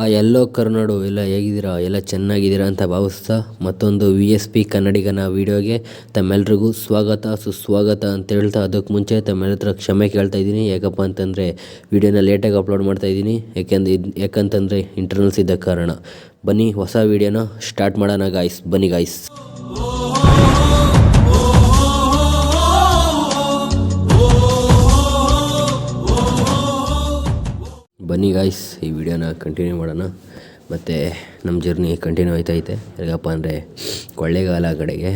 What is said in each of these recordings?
ಆ ಎಲ್ಲೋ ಕರ್ನಾಡು, ಎಲ್ಲ ಹೇಗಿದ್ದೀರಾ, ಎಲ್ಲ ಚೆನ್ನಾಗಿದ್ದೀರಾ ಅಂತ ಭಾವಿಸ್ತಾ ಮತ್ತೊಂದು ವಿ ಎಸ್ ಪಿ ಕನ್ನಡಿಗನ ವೀಡಿಯೋಗೆ ತಮ್ಮೆಲ್ರಿಗೂ ಸ್ವಾಗತ, ಸುಸ್ವಾಗತ ಅಂತ ಹೇಳ್ತಾ ಅದಕ್ಕೆ ಮುಂಚೆ ತಮ್ಮೆಲ್ಲ ಕ್ಷಮೆ ಕೇಳ್ತಾ ಇದ್ದೀನಿ. ಯಾಕಪ್ಪ ಅಂತಂದರೆ ವೀಡಿಯೋನ ಲೇಟಾಗಿ ಅಪ್ಲೋಡ್ ಮಾಡ್ತಾ ಇದ್ದೀನಿ. ಯಾಕೆಂದ್ರೆ ಯಾಕಂತಂದರೆ ಇಂಟರ್ನಲ್ಸ್ ಇದ್ದ ಕಾರಣ. ಬನ್ನಿ, ಹೊಸ ವೀಡಿಯೋನ ಸ್ಟಾರ್ಟ್ ಮಾಡೋಣ ಗಾಯ್ಸ್ ಬನ್ನಿ ಗಾಯ್ಸ್ ಬನ್ನಿ ಗಾಯ್ಸ್ ಈ ವಿಡಿಯೋನ ಕಂಟಿನ್ಯೂ ಮಾಡೋಣ. ಮತ್ತು ನಮ್ಮ ಜರ್ನಿ ಕಂಟಿನ್ಯೂ ಆಯ್ತೈತೆ ಹೇಗಪ್ಪ ಅಂದರೆ ಕೊಳ್ಳೇಗಾಲ ಕಡೆಗೆ.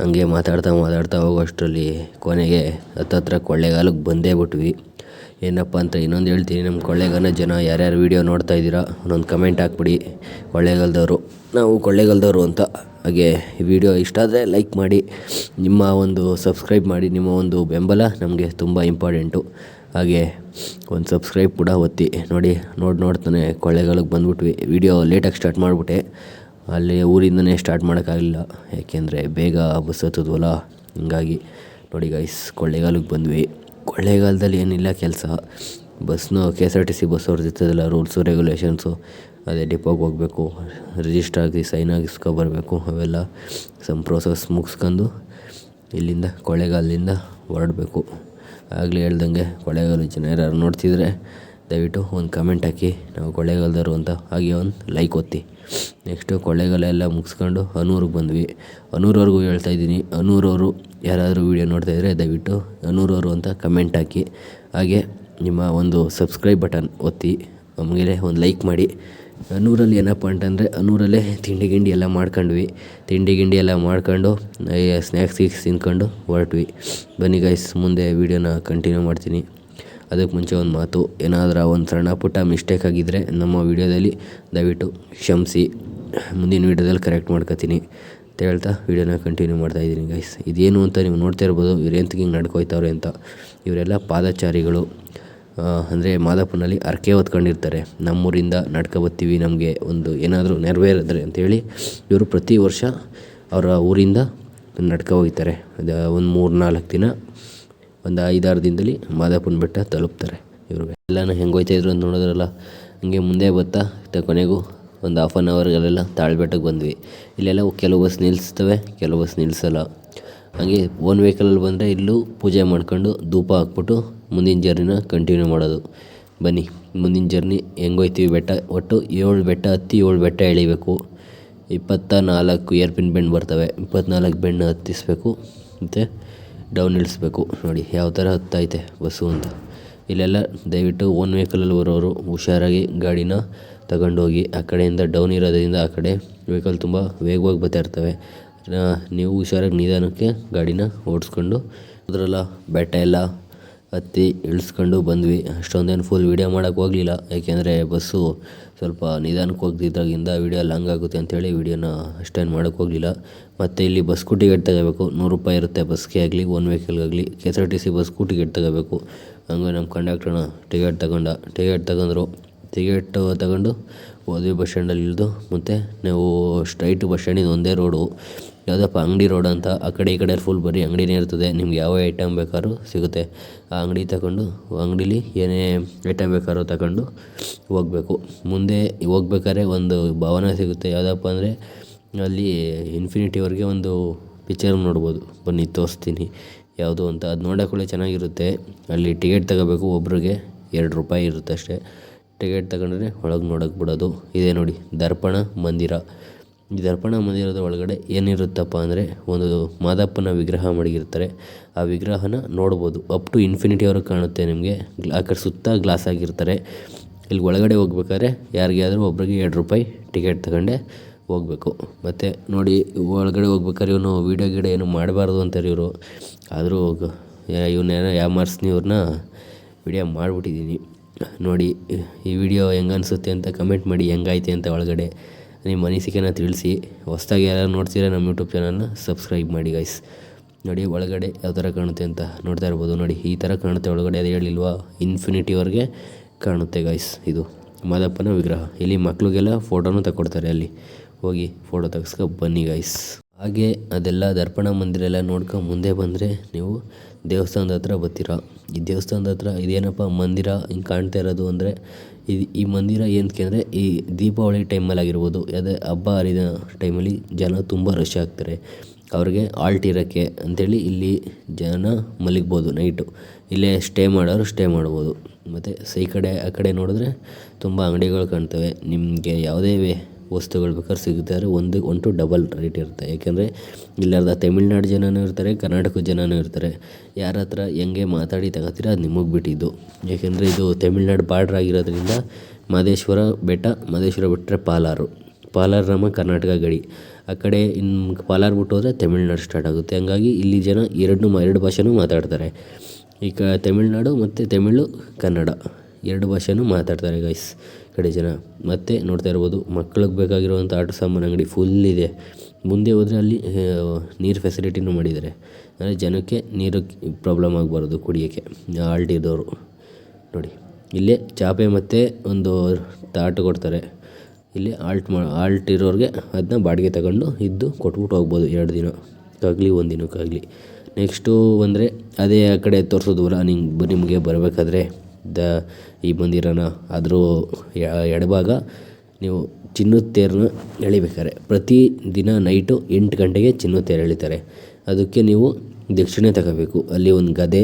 ಹಂಗೆ ಮಾತಾಡ್ತಾ ಮಾತಾಡ್ತಾ ಹೋಗೋಷ್ಟರಲ್ಲಿ ಕೊನೆಗೆ ಹತ್ತತ್ರ ಕೊಳ್ಳೇಗಾಲಕ್ಕೆ ಬಂದೇ ಬಿಟ್ವಿ. ಏನಪ್ಪ ಅಂತ ಇನ್ನೊಂದು ಹೇಳ್ತೀನಿ ನಮ್ಮ ಕೊಳ್ಳೇಗಾಲ ಜನ ಯಾರ್ಯಾರು ವೀಡಿಯೋ ನೋಡ್ತಾ ಇದ್ದೀರಾ, ಒಂದೊಂದು ಕಮೆಂಟ್ ಹಾಕ್ಬಿಡಿ. ಕೊಳ್ಳೇಗಾಲದವರು, ನಾವು ಕೊಳ್ಳೇಗಾಲದವರು ಅಂತ. ಹಾಗೆ ಈ ವಿಡಿಯೋ ಇಷ್ಟ ಆದರೆ ಲೈಕ್ ಮಾಡಿ, ನಿಮ್ಮ ಒಂದು ಸಬ್ಸ್ಕ್ರೈಬ್ ಮಾಡಿ, ನಿಮ್ಮ ಒಂದು ಬೆಂಬಲ ನಮಗೆ ತುಂಬ ಇಂಪಾರ್ಟೆಂಟು ಹಾಗೆ ಒಂದು ಸಬ್ಸ್ಕ್ರೈಬ್ ಕೂಡ ಒತ್ತಿ. ನೋಡಿ ನೋಡಿ ನೋಡ್ತಾನೆ ಕೊಳ್ಳೆಗಾಲಕ್ಕೆ ಬಂದ್ಬಿಟ್ವಿ. ವಿಡಿಯೋ ಲೇಟಾಗಿ ಸ್ಟಾರ್ಟ್ ಮಾಡಿಬಿಟ್ಟೆ. ಅಲ್ಲಿ ಊರಿಂದನೇ ಸ್ಟಾರ್ಟ್ ಮಾಡೋಕ್ಕಾಗಲಿಲ್ಲ. ಯಾಕೆಂದರೆ ಬೇಗ ಬಸ್ ಹತ್ತಿದ್ವಲ್ಲ? ಹೀಗಾಗಿ ನೋಡಿ ಗೈಸ್ ಕೊಳ್ಳೆಗಾಲಕ್ಕೆ ಬಂದ್ವಿ. ಕೊಳ್ಳೇಗಾಲದಲ್ಲಿ ಏನಿಲ್ಲ ಕೆಲಸ. ಬಸ್ನು K S R T C bus ಅವ್ರದ್ದು ಇರ್ತದಲ್ಲ ರೂಲ್ಸು ರೆಗ್ಯುಲೇಷನ್ಸು ಅದೇ ಡಿಪೋಗೆ ಹೋಗಬೇಕು. ರಿಜಿಸ್ಟರ್ ಆಗಿ ಸೈನ್ ಆಗಿಸ್ಕೊ ಬರಬೇಕು ಅವೆಲ್ಲ ಸಮ್ ಪ್ರೋಸೆಸ್ ಮುಗಿಸ್ಕೊಂಡು ಇಲ್ಲಿಂದ, ಕೊಳ್ಳೇಗಾಲದಿಂದ ಹೊರಡಬೇಕು. ಆಗಲೇ ಹೇಳ್ದಂಗೆ ಕೊಳ್ಳೇಗಾಲ ಜನ ಯಾರು ನೋಡ್ತಿದ್ರೆ, ದಯವಿಟ್ಟು ಒಂದು ಕಮೆಂಟ್ ಹಾಕಿ. ನಾವು ಕೊಳ್ಳೇಗಾಲದವರು ಅಂತ ಹಾಗೆ ಒಂದು ಲೈಕ್ ಒತ್ತಿ. ನೆಕ್ಸ್ಟು ಕೊಳ್ಳೇಗಾಲ ಎಲ್ಲ ಮುಗಿಸ್ಕೊಂಡು ಹನೂರಿಗೆ ಬಂದ್ವಿ. ಹನೂರವ್ರಿಗೂ ಹೇಳ್ತಾ ಇದ್ದೀನಿ ಹನೂರವರು ಯಾರಾದರೂ ವೀಡಿಯೋ ನೋಡ್ತಾ ಇದ್ದರೆ ದಯವಿಟ್ಟು ಹನೂರವರು ಅಂತ ಕಮೆಂಟ್ ಹಾಕಿ. ಹಾಗೆ ನಿಮ್ಮ ಒಂದು ಸಬ್ಸ್ಕ್ರೈಬ್ ಬಟನ್ ಒತ್ತಿ ಆಮೇಲೆ ಒಂದು ಲೈಕ್ ಮಾಡಿ. ಅನೂರಲ್ಲಿ ಏನಪ್ಪ ಅಂತಂದರೆ ಅನೂರಲ್ಲೇ ತಿಂಡಿ ಗಿಂಡಿ ಎಲ್ಲ ಮಾಡ್ಕೊಂಡ್ವಿ. ತಿಂಡಿ ಗಿಂಡಿ ಎಲ್ಲ ಮಾಡ್ಕೊಂಡು ಸ್ನ್ಯಾಕ್ಸ್ ಗೀಕ್ಸ್ ತಿನ್ಕೊಂಡು ಹೊರಟ್ವಿ. ಬನ್ನಿ ಗೈಸ್ ಮುಂದೆ ವೀಡಿಯೋನ ಕಂಟಿನ್ಯೂ ಮಾಡ್ತೀನಿ. ಅದಕ್ಕೆ ಮುಂಚೆ ಒಂದು ಮಾತು, ಏನಾದರೂ ಒಂದು ಸಣ್ಣ ಪುಟ್ಟ ಮಿಸ್ಟೇಕ್ ಆಗಿದ್ದರೆ ನಮ್ಮ ವೀಡಿಯೋದಲ್ಲಿ ದಯವಿಟ್ಟು ಕ್ಷಮಿಸಿ. ಮುಂದಿನ ವೀಡಿಯೋದಲ್ಲಿ ಕರೆಕ್ಟ್ ಮಾಡ್ಕೊತೀನಿ. ಅಂತ ಹೇಳ್ತಾ ವೀಡಿಯೋನ ಕಂಟಿನ್ಯೂ ಮಾಡ್ತಾಯಿದ್ದೀನಿ ಗೈಸ್ ಇದೇನು ಅಂತ ನೀವು ನೋಡ್ತಾ ಇರ್ಬೋದು, ಇವ್ರು ಎಂತಕ್ಕೆ ಹಿಂಗೆ ನಡ್ಕೋಯ್ತವ್ರೆ ಅಂತ. ಇವರೆಲ್ಲ ಪಾದಚಾರಿಗಳು. ಅಂದರೆ ಮಾದಪ್ಪನಲ್ಲಿ ಹರಕೆ ಹೊತ್ಕೊಂಡಿರ್ತಾರೆ. ನಮ್ಮೂರಿಂದ ನಡ್ಕೊ ಬತ್ತೀವಿ ನಮಗೆ ಒಂದು ಏನಾದರೂ ನೆರವೇರಿದ್ರೆ ಅಂಥೇಳಿ ಇವರು ಪ್ರತಿ ವರ್ಷ ಅವರ ಊರಿಂದ ನಡ್ಕೊ ಹೋಗ್ತಾರೆ. ಅದು ಒಂದು ಮೂರು ನಾಲ್ಕು ದಿನ, ಒಂದು ಐದಾರು ದಿನದಲ್ಲಿ ಮಾದಪ್ಪನ ಬೆಟ್ಟ ತಲುಪ್ತಾರೆ ಇವರು ಎಲ್ಲನೂ ಹೆಂಗೆ ಹೋಗ್ತಾಯಿದ್ರು ಅಂತ ನೋಡಿದ್ರಲ್ಲ, ಹಂಗೆ ಮುಂದೆ ಬರ್ತಾ ಕೊನೆಗೂ ಒಂದು ಹಾಫ್ ಆನ್ ಅವರ್ಗಳೆಲ್ಲ ತಾಳ್ಬೆಟ್ಟಕ್ಕೆ ಬಂದ್ವಿ. ಇಲ್ಲೆಲ್ಲ ಕೆಲವು ಬಸ್ ನಿಲ್ಲಿಸ್ತವೆ ಕೆಲವು ಬಸ್ ನಿಲ್ಲಿಸಲ್ಲ ಹಾಗೆ ಓನ್ ವೆಹಿಕಲಲ್ಲಿ ಬಂದರೆ ಇಲ್ಲೂ ಪೂಜೆ ಮಾಡ್ಕೊಂಡು ಧೂಪ ಹಾಕ್ಬಿಟ್ಟು ಮುಂದಿನ ಜರ್ನಿನ ಕಂಟಿನ್ಯೂ ಮಾಡೋದು. ಬನ್ನಿ, ಮುಂದಿನ ಜರ್ನಿ ಹೆಂಗೋಯ್ತೀವಿ ಬೆಟ್ಟ? ಒಟ್ಟು ಏಳು ಬೆಟ್ಟ, ಹತ್ತಿ ಏಳು ಬೆಟ್ಟ ಎಳಿಬೇಕು. ಇಪ್ಪತ್ತ ನಾಲ್ಕು ಏರ್ಪಿನ್ ಬೆಂಡ್ ಬರ್ತವೆ. ಇಪ್ಪತ್ನಾಲ್ಕು ಬೆಂಡ್ ಹತ್ತಿಸ್ಬೇಕು. ಮತ್ತು ಡೌನ್ ಇಳಿಸ್ಬೇಕು. ನೋಡಿ, ಯಾವ ಥರ ಹತ್ತೈತೆ ಬಸ್ಸು ಅಂತ. ಇಲ್ಲೆಲ್ಲ ದಯವಿಟ್ಟು ಓನ್ ವೆಹಿಕಲಲ್ಲಿ ಬರೋರು ಹುಷಾರಾಗಿ ಗಾಡಿನ ತಗೊಂಡೋಗಿ ಆ ಕಡೆಯಿಂದ ಡೌನ್ ಇರೋದರಿಂದ ಆ ಕಡೆ ವೆಹಿಕಲ್ ತುಂಬ ವೇಗವಾಗಿ ಬರ್ತಾ ನೀವು ಹುಷಾರಾಗಿ ನಿಧಾನಕ್ಕೆ ಗಾಡಿನ ಓಡಿಸ್ಕೊಂಡು ಅದರಲ್ಲ ಬೆಟ್ಟ ಎಲ್ಲ ಹತ್ತಿ ಇಳಿಸ್ಕೊಂಡು ಬಂದ್ವಿ. ಅಷ್ಟೊಂದೇನು ಫುಲ್ ವೀಡಿಯೋ ಮಾಡೋಕ್ಕೆ ಹೋಗಲಿಲ್ಲ. ಯಾಕೆಂದರೆ ಬಸ್ಸು ಸ್ವಲ್ಪ ನಿಧಾನಕ್ಕೆ ಹೋಗ್ತಿದ್ದಾಗಿಂದ ವೀಡಿಯೋ ಲಾಂಗ್ ಆಗುತ್ತೆ ಅಂಥೇಳಿ ವೀಡಿಯೋನ ಅಷ್ಟೇನು ಮಾಡೋಕ್ಕೆ ಹೋಗಲಿಲ್ಲ. ಮತ್ತು ಇಲ್ಲಿ ಬಸ್ಗೂ ಟಿಕೆಟ್ ತಗೋಬೇಕು. ನೂರು ರೂಪಾಯಿ ಇರುತ್ತೆ ಬಸ್ಗೆ ಆಗಲಿ one ವೆಹಿಕಲ್ಗಾಗಲಿ K S R T C ಬಸ್ಗೂ ticket ತಗೋಬೇಕು. ಹಂಗೆ ನಮ್ಮ ಕಂಡಕ್ಟ್ರನ ಟಿಕೆಟ್ ತಗೊಂಡ. ಟಿಕೆಟ್ ತಗೊಂಡ್ರು. ಟಿಕೆಟ್ ತಗೊಂಡು ಹೋದ್ವಿ ಬಸ್ ಸ್ಟ್ಯಾಂಡಲ್ಲಿ ಇಳಿದು. ಮತ್ತು ನಾವು ಸ್ಟ್ರೈಟ್ ಬಸ್ ಸ್ಟ್ಯಾಂಡಿಂದ ಒಂದೇ ರೋಡು ಯಾವುದಪ್ಪ, ಅಂಗಡಿ ರೋಡ್ ಅಂತ ಆ ಕಡೆ ಈ ಕಡೆ ಫುಲ್ ಬರೀ ಅಂಗಡಿನೇ ಇರ್ತದೆ. ನಿಮ್ಗೆ ಯಾವ ಐಟಮ್ ಬೇಕಾದ್ರೂ ಸಿಗುತ್ತೆ. ಆ ಅಂಗಡಿ ತಗೊಂಡು, ಅಂಗಡೀಲಿ ಏನೇ ಐಟಮ್ ಬೇಕಾದ್ರೂ ತಗೊಂಡು ಹೋಗಬೇಕು. ಮುಂದೆ ಹೋಗ್ಬೇಕಾದ್ರೆ ಒಂದು ಭವನ ಸಿಗುತ್ತೆ. ಯಾವುದಪ್ಪ ಅಂದರೆ ಅಲ್ಲಿ ಇನ್ಫಿನಿಟಿವರೆಗೆ ಒಂದು ಪಿಕ್ಚರ್ ನೋಡ್ಬೋದು. ಬನ್ನಿ, ತೋರಿಸ್ತೀನಿ. ಯಾವುದು ಅಂತ. ಅದು ನೋಡೋಕ್ಕೂ ಚೆನ್ನಾಗಿರುತ್ತೆ. ಅಲ್ಲಿ ಟಿಕೆಟ್ ತಗೋಬೇಕು. ಒಬ್ರಿಗೆ ಎರಡು ರೂಪಾಯಿ ಇರುತ್ತೆ ಅಷ್ಟೇ ಟಿಕೆಟ್ ತಗೊಂಡ್ರೆ ಒಳಗೆ ನೋಡೋಕ್ಕೆ ಬಿಡೋದು. ಇದೆ ನೋಡಿ, ದರ್ಪಣ ಮಂದಿರ. ಈ ದರ್ಪಣ ಮಂದಿರದ ಒಳಗಡೆ ಏನಿರುತ್ತಪ್ಪ ಅಂದರೆ ಒಂದು ಮಾದಪ್ಪನ ವಿಗ್ರಹ ಮಡಗಿರ್ತಾರೆ. ಆ ವಿಗ್ರಹನ ನೋಡ್ಬೋದು. ಅಪ್ ಟು ಇನ್ಫಿನಿಟಿವರೆಗೆ ಕಾಣುತ್ತೆ ನಿಮಗೆ. ಆ ಕಡೆ ಸುತ್ತ ಗ್ಲಾಸ್ ಆಗಿರ್ತಾರೆ. ಇಲ್ಲಿ ಒಳಗಡೆ ಹೋಗ್ಬೇಕಾದ್ರೆ ಯಾರಿಗೆ ಆದರೂ ಒಬ್ರಿಗೆ ಎರಡು ರೂಪಾಯಿ ಟಿಕೆಟ್ ತಗೊಂಡೆ ಹೋಗಬೇಕು. ಮತ್ತು ನೋಡಿ, ಒಳಗಡೆ ಹೋಗ್ಬೇಕಾದ್ರೆ ಇವನು ವೀಡಿಯೋ ಗಿಡ ಏನು ಮಾಡಬಾರ್ದು ಅಂತಾರೆ ಇವರು. ಆದರೂ ಇವನ್ನೇನೋ ಯಾಮಾರ್ಸ್ನಿ ಇವ್ರನ್ನ ವಿಡಿಯೋ ಮಾಡಿಬಿಟ್ಟಿದ್ದೀನಿ ನೋಡಿ, ಈ ವಿಡಿಯೋ ಹೆಂಗನ್ಸುತ್ತೆ ಅಂತ ಕಮೆಂಟ್ ಮಾಡಿ ಹೆಂಗೈತೆ ಅಂತ ಒಳಗಡೆ. ನಿಮ್ಮ ಅನಿಸಿಕೆನ ತಿಳಿಸಿ, ಹೊಸ್ದಾಗಿ ಯಾರು ನೋಡ್ತೀರಾ ನಮ್ಮ ಯೂಟ್ಯೂಬ್ ಚಾನಲ್ನ ಸಬ್ಸ್ಕ್ರೈಬ್ ಮಾಡಿ ಗೈಸ್ ನೋಡಿ, ಒಳಗಡೆ ಯಾವ ಥರ ಕಾಣುತ್ತೆ ಅಂತ ನೋಡ್ತಾ ಇರ್ಬೋದು. ನೋಡಿ, ಈ ಥರ ಕಾಣುತ್ತೆ ಒಳಗಡೆ, ಅದು ಹೇಳಿಲ್ವಾ? ಇನ್ಫಿನಿಟಿವರೆಗೆ ಕಾಣುತ್ತೆ ಗೈಸ್ ಇದು. ಮಾದಪ್ಪನ ವಿಗ್ರಹ. ಇಲ್ಲಿ ಮಕ್ಳಿಗೆಲ್ಲ ಫೋಟೋನೂ ತಗೊಡ್ತಾರೆ ಅಲ್ಲಿ. ಹೋಗಿ ಫೋಟೋ ತೆಗೆಸ್ಕೊ ಬನ್ನಿ ಗೈಸ್ ಹಾಗೆ ಅದೆಲ್ಲ ದರ್ಪಣ ಮಂದಿರ ಎಲ್ಲ ನೋಡ್ಕೊಂಡು ಮುಂದೆ ಬಂದರೆ ನೀವು ದೇವಸ್ಥಾನದ ಹತ್ರ ಬರ್ತೀರ? ಈ ದೇವಸ್ಥಾನದ ಹತ್ರ ಇದೇನಪ್ಪ ಮಂದಿರ ಹಿಂಗೆ ಕಾಣ್ತಾ ಇರೋದು ಅಂದರೆ ಇದು ಈ ಮಂದಿರ ಏನಕ್ಕೆ ಅಂದರೆ ಈ ದೀಪಾವಳಿ ಟೈಮಲ್ಲಿ ಆಗಿರ್ಬೋದು, ಯಾವುದೇ ಹಬ್ಬ ಹರಿದ ಟೈಮಲ್ಲಿ ಜನ ತುಂಬ ರಶ್ ಆಗ್ತಾರೆ. ಅವ್ರಿಗೆ ಆಲ್ಟ್ ಇರೋಕ್ಕೆ ಅಂಥೇಳಿ ಇಲ್ಲಿ ಜನ ಮಲಗ್ಬೋದು ನೈಟು ಇಲ್ಲೇ ಸ್ಟೇ ಮಾಡೋರು ಸ್ಟೇ ಮಾಡ್ಬೋದು. ಮತ್ತು ಸ ಕಡೆ, ಆ ಕಡೆ ನೋಡಿದ್ರೆ ತುಂಬ ಅಂಗಡಿಗಳು ಕಾಣ್ತವೆ. ನಿಮಗೆ ಯಾವುದೇ ವಸ್ತುಗಳು ಬೇಕಾದ್ರೆ ಸಿಗುತ್ತೆ. ಆದರೆ ಒಂದು, ಒನ್ ಟು ಡಬಲ್ ರೇಟ್ ಇರುತ್ತೆ. ಯಾಕೆಂದರೆ ಇಲ್ಲಿ ಅರ್ಧ ತಮಿಳ್ನಾಡು ಜನನೂ ಇರ್ತಾರೆ ಕರ್ನಾಟಕದ ಜನನೂ ಇರ್ತಾರೆ. ಯಾರ ಹತ್ರ ಹೆಂಗೆ ಮಾತಾಡಿ ತಗೋತೀರ ಅದು ನಿಮಗೆ ಬಿಟ್ಟಿದ್ದು. ಯಾಕೆಂದರೆ ಇದು ತಮಿಳ್ನಾಡು ಬಾರ್ಡ್ರ್ ಆಗಿರೋದ್ರಿಂದ ಮಹದೇಶ್ವರ ಬೆಟ್ಟ, ಮಹದೇಶ್ವರ ಬಿಟ್ಟರೆ ಪಾಲಾರು. ಪಾಲಾರ್ ನಮ್ಮ ಕರ್ನಾಟಕ ಗಡಿ. ಆ ಕಡೆ ಇನ್ನು ಪಾಲಾರ್ ಬಿಟ್ಟು ಹೋದರೆ ತಮಿಳ್ನಾಡು ಸ್ಟಾರ್ಟ್ ಆಗುತ್ತೆ. ಹಂಗಾಗಿ ಇಲ್ಲಿ ಜನ ಎರಡನ್ನೂ ಎರಡು ಭಾಷೆನೂ ಮಾತಾಡ್ತಾರೆ. ಈಗ ತಮಿಳ್ನಾಡು ಮತ್ತು ತಮಿಳು ಕನ್ನಡ. ಎರಡು ಭಾಷೆನೂ ಮಾತಾಡ್ತಾರೆ ಗೈಸ್ ಕಡೆ ಜನ. ಮತ್ತು ನೋಡ್ತಾ ಇರ್ಬೋದು ಮಕ್ಳಿಗೆ ಬೇಕಾಗಿರುವಂಥ ಆಟ ಸಾಮಾನು ಅಂಗಡಿ ಫುಲ್ ಇದೆ. ಮುಂದೆ ಹೋದರೆ ಅಲ್ಲಿ ನೀರು ಫೆಸಿಲಿಟಿನೂ ಮಾಡಿದ್ದಾರೆ ಅಂದರೆ ಜನಕ್ಕೆ ನೀರು ಪ್ರಾಬ್ಲಮ್ ಆಗಬಾರ್ದು ಕುಡಿಯೋಕ್ಕೆ. ಆಲ್ಟ್ ಇದ್ದವರು ನೋಡಿ, ಇಲ್ಲೇ ಚಾಪೆ ಮತ್ತು ಒಂದು ತಾಟು ಕೊಡ್ತಾರೆ. ಇಲ್ಲಿ ಆಲ್ಟ್ ಮಾ ಆಲ್ಟ್ ಇರೋರಿಗೆ ಅದನ್ನ ಬಾಡಿಗೆ ತಗೊಂಡು ಇದ್ದು ಕೊಟ್ಬಿಟ್ಟು ಹೋಗ್ಬೋದು ಎರಡು ದಿನಕ್ಕಾಗಲಿ ಒಂದು ದಿನಕ್ಕಾಗಲಿ. ನೆಕ್ಸ್ಟು ಅಂದರೆ ಅದೇ ಆ ಕಡೆ ತೋರಿಸೋದಲ್ಲ ನಿಂಗೆ ನಿಮಗೆ ಬರಬೇಕಾದ್ರೆ. ದ ಈ ಮಂದಿರನ ಅದ್ರ ಎಡಭಾಗ ನೀವು ಚಿನ್ನದ ತೇರನ್ನ ಎಳಿಬೇಕಾರೆ. ಪ್ರತಿ ದಿನ ನೈಟು ಎಂಟು ಗಂಟೆಗೆ ಚಿನ್ನದ ತೇರು ಎಳಿತಾರೆ. ಅದಕ್ಕೆ ನೀವು ದಕ್ಷಿಣೆ ತಗೋಬೇಕು. ಅಲ್ಲಿ ಒಂದು ಗದೆ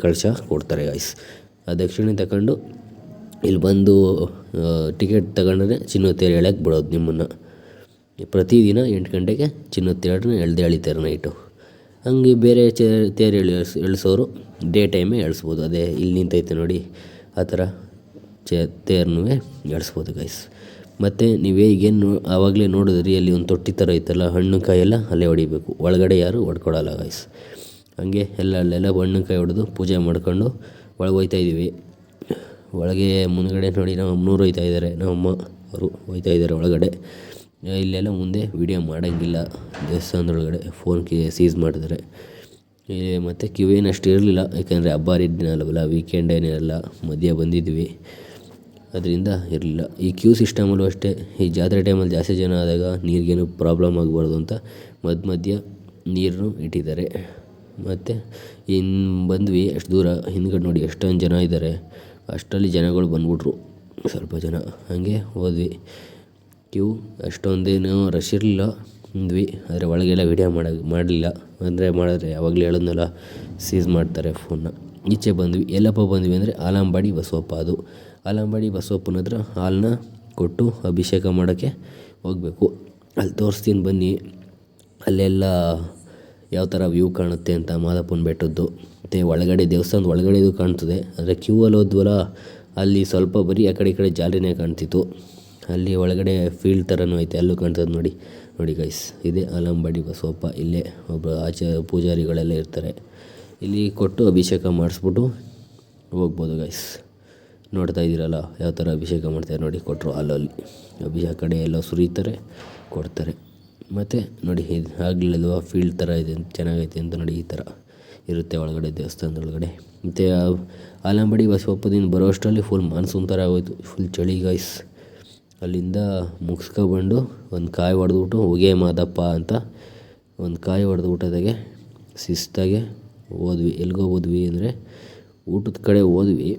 ಕಳಶ ಕೊಡ್ತಾರೆ ಗಾಯ್ಸ್ ಆ ದಕ್ಷಿಣೆ ತಗೊಂಡು ಇಲ್ಲಿ ಬಂದು ಟಿಕೆಟ್ ತಗೊಂಡ್ರೆ ಚಿನ್ನದ ತೇರು ಎಳೆಯೋಕ್ಕೆ ಬಿಡೋದು ನಿಮ್ಮನ್ನು. ಪ್ರತಿದಿನ ಎಂಟು ಗಂಟೆಗೆ ಚಿನ್ನದ ತೇರನ್ನ ಎಳ್ದೆ ಎಳಿತಾರೆ ನೈಟು. ಹಂಗೆ ಬೇರೆ ಚೇರ್, ತೇರು ಎಳಿಯೋಸ್ ಎಳ್ಸೋರು ಡೇ ಟೈಮೇ ಎಳ್ಸ್ಬೋದು. ಅದೇ ಇಲ್ಲಿ ನಿಂತೈತೆ ನೋಡಿ, ಆ ಥರ ಚೇ ತೇರನ್ನೂ ಎಳ್ಸ್ಬೋದು ಗೈಸ್ ಮತ್ತು ನೀವೇ ಈಗೇನು ಆವಾಗಲೇ ನೋಡಿದ್ರಿ, ಅಲ್ಲಿ ಒಂದು ತೊಟ್ಟಿ ಥರ ಐತಲ್ಲ, ಹಣ್ಣು ಕಾಯೆಲ್ಲ ಅಲ್ಲೇ ಹೊಡಿಬೇಕು. ಒಳಗಡೆ ಯಾರು ಹೊಡ್ಕೊಡಲ್ಲ ಗೈಸ್ ಹಂಗೆ ಎಲ್ಲ, ಅಲ್ಲೆಲ್ಲ ಹಣ್ಣು ಕಾಯಿ ಹೊಡೆದು ಪೂಜೆ ಮಾಡ್ಕೊಂಡು ಒಳಗೆ ಹೋಯ್ತಾ ಇದ್ದೀವಿ ಒಳಗೆ ಮುಂದುಗಡೆ ನೋಡಿ, ನಮ್ಮ ಅಮ್ಮನವ್ರು ಹೋಯ್ತಾ ಇದ್ದಾರೆ ನಮ್ಮ ಅವರು ಹೋಯ್ತಾ ಇದ್ದಾರೆ ಒಳಗಡೆ. ಇಲ್ಲೆಲ್ಲ ಮುಂದೆ ವೀಡಿಯೋ ಮಾಡೋಂಗಿಲ್ಲ. ದೇವಸ್ಥಾನದೊಳಗಡೆ ಫೋನ್ ಕಿ ಸೀಸ್ ಮಾಡಿದ್ದಾರೆ ಮತ್ತು ಕ್ಯೂ ಏನು ಅಷ್ಟು ಇರಲಿಲ್ಲ. ಯಾಕೆಂದರೆ ಹಬ್ಬ ಹರಿದಿನ ಅಲ್ಲವಲ್ಲ ವೀಕೆಂಡ್ ಏನಿರಲ್ಲ ಮಧ್ಯ ಬಂದಿದ್ವಿ. ಅದರಿಂದ ಇರಲಿಲ್ಲ. ಈ ಕ್ಯೂ ಸಿಸ್ಟಮಲ್ಲೂ ಅಷ್ಟೇ, ಈ ಜಾತ್ರೆ ಟೈಮಲ್ಲಿ ಜಾಸ್ತಿ ಜನ ಆದಾಗ ನೀರಿಗೇನು ಪ್ರಾಬ್ಲಮ್ ಆಗಬಾರ್ದು ಅಂತ ಮಧ್ಯ ಮಧ್ಯ ನೀರನ್ನು ಇಟ್ಟಿದ್ದಾರೆ. ಮತ್ತು ಇನ್ನು ಬಂದ್ವಿ ಅಷ್ಟು ದೂರ. ಹಿಂದ್ಗಡೆ ನೋಡಿ ಎಷ್ಟೊಂದು ಜನ ಇದ್ದಾರೆ. ಅಷ್ಟರಲ್ಲಿ ಜನಗಳು ಬಂದ್ಬಿಟ್ರು. ಸ್ವಲ್ಪ ಜನ ಹಾಗೆ ಹೋದ್ವಿ. ಕ್ಯೂ, ಅಷ್ಟೊಂದೇನು ರಶ್ ಇರಲಿಲ್ಲ. ಅಂದ್ವಿ, ಆದರೆ ಒಳಗೆಲ್ಲ ವೀಡಿಯೋ ಮಾಡೋ, ಮಾಡಲಿಲ್ಲ. ಅಂದರೆ ಮಾಡಿದ್ರೆ ಯಾವಾಗಲೂ ಹೇಳಿದ್ನಲ್ಲ ಸೀಸ್ ಮಾಡ್ತಾರೆ ಫೋನ್ನ ಈಚೆ ಬಂದ್ವಿ, ಎಲ್ಲಪ್ಪ ಬಂದ್ವಿ ಅಂದರೆ ಆಲಂಬಾಡಿ ಬಸವಪ್ಪ ಅದು. ಆಲಂಬಾಡಿ ಬಸವಪ್ಪನ ಹತ್ರ ಹಾಲನ್ನ ಕೊಟ್ಟು ಅಭಿಷೇಕ ಮಾಡೋಕ್ಕೆ ಹೋಗಬೇಕು. ಅಲ್ಲಿ ತೋರಿಸ್ತೀನಿ ಬನ್ನಿ. ಅಲ್ಲೆಲ್ಲ ಯಾವ ಥರ ವ್ಯೂ ಕಾಣುತ್ತೆ ಅಂತ ಮಾದಪ್ಪನ ಬೆಟ್ಟದ್ದು. ಮತ್ತು ಒಳಗಡೆ ದೇವಸ್ಥಾನದ ಒಳಗಡೆದು ಕಾಣ್ತದೆ. ಅಂದರೆ ಕ್ಯೂ ಅಲ್ಲಿ ಹೋದ್ವಲ್ಲ, ಅಲ್ಲಿ ಸ್ವಲ್ಪ ಬರೀ ಆ ಕಡೆ ಈ ಕಡೆ ಜಾಲಿನೇ ಕಾಣ್ತಿತ್ತು. ಅಲ್ಲಿ ಒಳಗಡೆ ಫೀಲ್ಡ್ ಥರನೂ ಐತೆ, ಅಲ್ಲೂ ಕಾಣ್ತದೆ ನೋಡಿ. ನೋಡಿ ಗೈಸ್ ಇದೇ ಆಲಂಬಾಡಿ ಬಸವಪ್ಪ, ಇಲ್ಲೇ ಒಬ್ಬ ಆಚೆ ಪೂಜಾರಿಗಳೆಲ್ಲ ಇರ್ತಾರೆ. ಇಲ್ಲಿ ಕೊಟ್ಟು ಅಭಿಷೇಕ ಮಾಡಿಸ್ಬಿಟ್ಟು ಹೋಗ್ಬೋದು ಗೈಸ್ ನೋಡ್ತಾ ಇದ್ದೀರಲ್ಲ, ಯಾವ ಥರ ಅಭಿಷೇಕ ಮಾಡ್ತಾರೆ ನೋಡಿ ಕೊಟ್ಟರು ಅಲ್ಲಲ್ಲಿ ಅಭಿಷೇಕ ಕಡೆ ಎಲ್ಲ ಸುರಿತಾರೆ, ಕೊಡ್ತಾರೆ. ಮತ್ತು ನೋಡಿ, ಇದು ಆಗಲಿಲ್ಲಲ್ವ ಫೀಲ್ಡ್ ಥರ ಇದೆ, ಚೆನ್ನಾಗೈತೆ ಅಂತ ನೋಡಿ ಈ ಥರ ಇರುತ್ತೆ ಒಳಗಡೆ ದೇವಸ್ಥಾನದೊಳಗಡೆ. ಮತ್ತು ಆಲಂಬಡಿ ಬಸವಪ್ಪದಿಂದ ಬರೋ ಅಷ್ಟರಲ್ಲಿ ಫುಲ್ ಮಾನ್ಸೂನ್ ಥರ ಆಗೋಯ್ತು ಫುಲ್ ಚಳಿ ಗೈಸ್ ಅಲ್ಲಿಂದ ಮುಗಿಸ್ಕೊಬಂದು ಒಂದು ಕಾಯಿ ಹೊಡೆದ್ಬಿಟ್ಟು ಹೋಗೇ ಮಾದಪ್ಪ ಅಂತ ಒಂದು ಕಾಯಿ ಹೊಡೆದ್ಬಿಟ್ಟದಾಗೆ ಶಿಸ್ತಾಗೆ ಹೋದ್ವಿ. ಎಲ್ಗೆ ಹೋದ್ವಿ ಅಂದರೆ ಊಟದ ಕಡೆ ಹೋದ್ವಿ.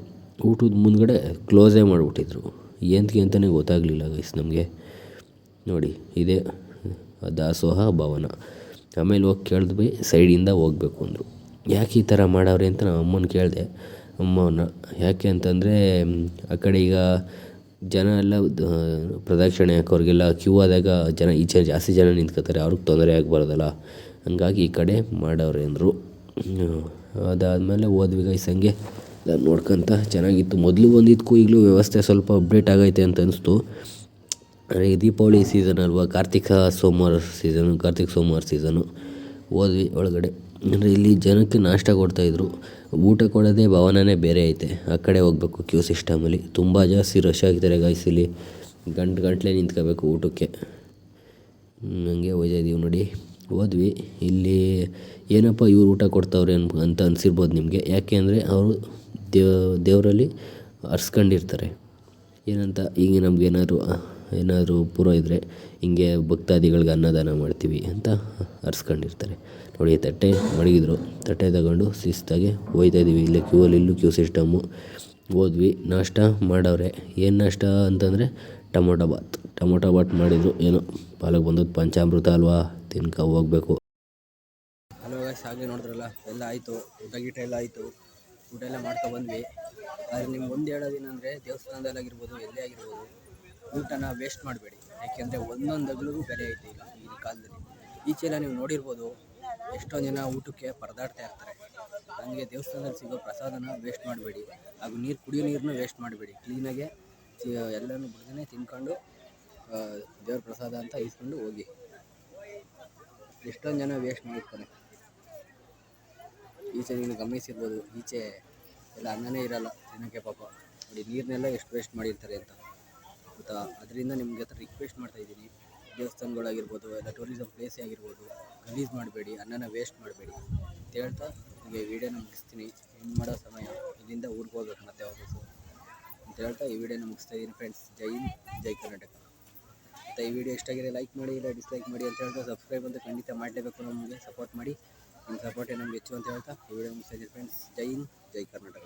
ಊಟದ ಮುಂದ್ಗಡೆ ಕ್ಲೋಸೇ ಮಾಡಿಬಿಟ್ಟಿದ್ರು. ಏನಕ್ಕೆ ಅಂತಲೇ ಗೊತ್ತಾಗಲಿಲ್ಲ ಗೈಸ್ ನಮಗೆ. ನೋಡಿ, ಇದೇ ದಾಸೋಹ ಭವನ. ಆಮೇಲೆ ಹೋಗಿ ಕೇಳಿದ್ವಿ ಸೈಡಿಂದ ಹೋಗ್ಬೇಕು ಅಂದರು. ಯಾಕೆ ಈ ಥರ ಮಾಡವ್ರಿ ಅಂತ ನಮ್ಮ ಅಮ್ಮನ ಕೇಳಿದೆ. ಅಮ್ಮನ ಯಾಕೆ ಅಂತಂದರೆ, ಆ ಕಡೆ ಈಗ ಜನ ಎಲ್ಲ ಪ್ರದಕ್ಷಿಣೆ ಹಾಕೋರಿಗೆಲ್ಲ ಕ್ಯೂ ಆದಾಗ ಜನ ಈಚೆ ಜಾಸ್ತಿ ಜನ ನಿಂತ್ಕೋತಾರೆ, ಅವ್ರಿಗೆ ತೊಂದರೆ ಆಗಬಾರ್ದಲ್ಲ. ಹಂಗಾಗಿ ಈ ಕಡೆ ಮಾಡವ್ರೆ ಅಂದರು ಅದಾದಮೇಲೆ ಹೋದ್ವಿ ಗೈಸ್ ಹಂಗೆ ನೋಡ್ಕೊತ ಚೆನ್ನಾಗಿತ್ತು. ಮೊದಲು ಬಂದಿದ್ದಕ್ಕೂ ಈಗಲೂ ವ್ಯವಸ್ಥೆ ಸ್ವಲ್ಪ ಅಪ್ಡೇಟ್ ಆಗೈತೆ ಅಂತ ಅನಿಸ್ತು. ದೀಪಾವಳಿ ಸೀಸನ್ ಅಲ್ವಾ, ಕಾರ್ತಿಕ ಸೋಮವಾರ ಸೀಸನು ಕಾರ್ತಿಕ ಸೋಮವಾರ ಸೀಸನು ಹೋದ್ವಿ ಒಳಗಡೆ. ಅಂದರೆ ಇಲ್ಲಿ ಜನಕ್ಕೆ ನಾಷ್ಟ ಕೊಡ್ತಾಯಿದ್ರು ಊಟ ಕೊಡೋದೇ ಭವನನೇ ಬೇರೆ ಐತೆ. ಆ ಕಡೆ ಹೋಗ್ಬೇಕು ಕ್ಯೂ ಸಿಸ್ಟಮಲ್ಲಿ ತುಂಬ ಜಾಸ್ತಿ ರಶ್ ಆಗಿದ್ದಾರೆ ಗಾಯ್ಸ್ ಇಲ್ಲಿ. ಗಂಟು ಗಂಟಲೆ ನಿಂತ್ಕೋಬೇಕು ಊಟಕ್ಕೆ. ಹಂಗೆ ಇದೀವಿ ನೋಡಿ. ಹೋದ್ವಿ. ಇಲ್ಲಿ ಏನಪ್ಪ ಇವ್ರು ಊಟ ಕೊಡ್ತಾವ್ರೆ ಅನ್, ಅಂತ ಅನಿಸಿರ್ಬೋದು ನಿಮಗೆ. ಯಾಕೆ ಅಂದರೆ ಅವರು ದೇವ ದೇವರಲ್ಲಿ ಅರ್ಸ್ಕೊಂಡಿರ್ತಾರೆ. ಏನಂತ, ಈಗ ನಮಗೇನಾದ್ರು ಏನಾದರೂ ಪೂರ ಇದ್ದರೆ ಹಿಂಗೆ ಭಕ್ತಾದಿಗಳಿಗೆ ಅನ್ನದಾನ ಮಾಡ್ತೀವಿ ಅಂತ ಅರ್ಸ್ಕೊಂಡಿರ್ತಾರೆ. ನೋಡಿ ತಟ್ಟೆ ಮಡಗಿದ್ರು. ತಟ್ಟೆ ತಗೊಂಡು ಶಿಸ್ತಾಗೆ ಹೋಯ್ತಾ ಇದ್ದೀವಿ ಇಲ್ಲೇ ಕ್ಯೂ ಅಲ್ಲಿ, ಇಲ್ಲೂ ಕ್ಯೂ ಸಿಸ್ಟಮ್ಮು ಹೋದ್ವಿ. ನಾಷ್ಟ ಮಾಡವ್ರೆ. ಏನು ನಾಷ್ಟ ಅಂತಂದರೆ ಟೊಮೊಟೊ ಬಾತ್. ಟೊಮೊಟೊ ಬಾತ್ ಮಾಡಿದರು. ಏನೋ ಪಾಲಕ್ ಬಂದದ್ದು ಪಂಚಾಮೃತ ಅಲ್ವಾ? ತಿನ್ಕ ಹೋಗ್ಬೇಕು. ಹಲೋ ಗಾಯ್ಸ್ ಹಾಗೆ ನೋಡಿದ್ರಲ್ಲ, ಎಲ್ಲ ಆಯಿತು. ಊಟ ಗೀಟ ಎಲ್ಲ ಆಯಿತು. ಊಟ ಎಲ್ಲ ಮಾಡ್ತಾ ಬಂದ್ವಿ. ಆದರೆ ನಿಮ್ಗೆ ಒಂದು ಹೇಳೋದೇನೆಂದರೆ ದೇವಸ್ಥಾನದಲ್ಲಾಗಿರ್ಬೋದು ಎಲ್ಲೇ ಆಗಿರ್ಬೋದು, ಊಟನ ವೇಸ್ಟ್ ಮಾಡಬೇಡಿ. ಯಾಕೆಂದರೆ ಒಂದೊಂದು ಹಗಲಿಗೂ ಬೆಲೆ ಐತೆ ಈಗ ಈಗಿನ ಕಾಲದಲ್ಲಿ. ಈಚೆಲ್ಲ ನೀವು ನೋಡಿರ್ಬೋದು ಎಷ್ಟೊಂದು ಜನ ಊಟಕ್ಕೆ ಪರದಾಡ್ತಾ ಇರ್ತಾರೆ. ನನಗೆ ದೇವಸ್ಥಾನದಲ್ಲಿ ಸಿಗೋ ಪ್ರಸಾದನ ವೇಸ್ಟ್ ಮಾಡಬೇಡಿ. ಹಾಗೂ ನೀರು ಕುಡಿಯೋ ನೀರನ್ನು ವೇಸ್ಟ್ ಮಾಡಬೇಡಿ. ಕ್ಲೀನಾಗೆ ಎಲ್ಲನೂ ಬಿಡ್ದೇ ತಿನ್ಕೊಂಡು ದೇವ್ರ ಪ್ರಸಾದ ಅಂತ ಇಸ್ಕೊಂಡು ಹೋಗಿ. ಎಷ್ಟೊಂದು ಜನ ವೇಸ್ಟ್ ಮಾಡಿರ್ತಾರೆ. ಈಚೆ ನೀವು ಗಮನಿಸಿರ್ಬೋದು, ಈಚೆ ಎಲ್ಲ ಅನ್ನನೇ ಇರಲ್ಲ ತಿನ್ನೋಕ್ಕೆ ಪಾಪ. ನೋಡಿ ನೀರನ್ನೆಲ್ಲ ಎಷ್ಟು ವೇಸ್ಟ್ ಮಾಡಿರ್ತಾರೆ ಅಂತ. ಗೊತ್ತಾ ಅದರಿಂದ ನಿಮಗೆ ಹತ್ರ ರಿಕ್ವೆಸ್ಟ್ ಮಾಡ್ತಾ ಇದ್ದೀನಿ. ದೇವಸ್ಥಾನಗಳಾಗಿರ್ಬೋದು ಎಲ್ಲ ಟೂರಿಸಮ್ ಪ್ಲೇಸೇ ಆಗಿರ್ಬೋದು, ಗಲೀಜು ಮಾಡಬೇಡಿ, ಅನ್ನನ ವೇಸ್ಟ್ ಮಾಡಬೇಡಿ ಅಂತ ಹೇಳ್ತಾ ನಿಮಗೆ ವಿಡಿಯೋನ ಮುಗಿಸ್ತೀನಿ. ಹೆಂಗೆ ಮಾಡೋ ಸಮಯ, ಇಲ್ಲಿಂದ ಊರಿಗೆ ಹೋಗ್ಬೇಕು ಮತ್ತೆ ವಾಪಸ್ಸು ಅಂತ ಹೇಳ್ತಾ ಈ ವಿಡಿಯೋನ ಮುಗಿಸ್ತಾ ಇದ್ದೀನಿ ಫ್ರೆಂಡ್ಸ್ ಜೈ ಜೈ ಕರ್ನಾಟಕ. ಮತ್ತು ಈ ವಿಡಿಯೋ ಇಷ್ಟ ಆಗಿದೆ ಲೈಕ್ ಮಾಡಿ, ಇಲ್ಲ ಡಿಸ್ಲೈಕ್ ಮಾಡಿ ಅಂತ ಹೇಳ್ತಾ ಸಬ್ಸ್ಕ್ರೈಬ್ ಅಂತ ಖಂಡಿತ ಮಾಡಲೇಬೇಕು ನಮಗೆ. ಸಪೋರ್ಟ್ ಮಾಡಿ ನಿಮ್ಮ ಸಪೋರ್ಟೇ ನಮ್ಗೆ ಹೆಚ್ಚು ಅಂತ ಹೇಳ್ತಾ ಈ ವಿಡಿಯೋ ಮುಗಿಸ್ತಾ ಇದ್ದೀನಿ ಫ್ರೆಂಡ್ಸ್ ಜೈ ಜೈ ಕರ್ನಾಟಕ.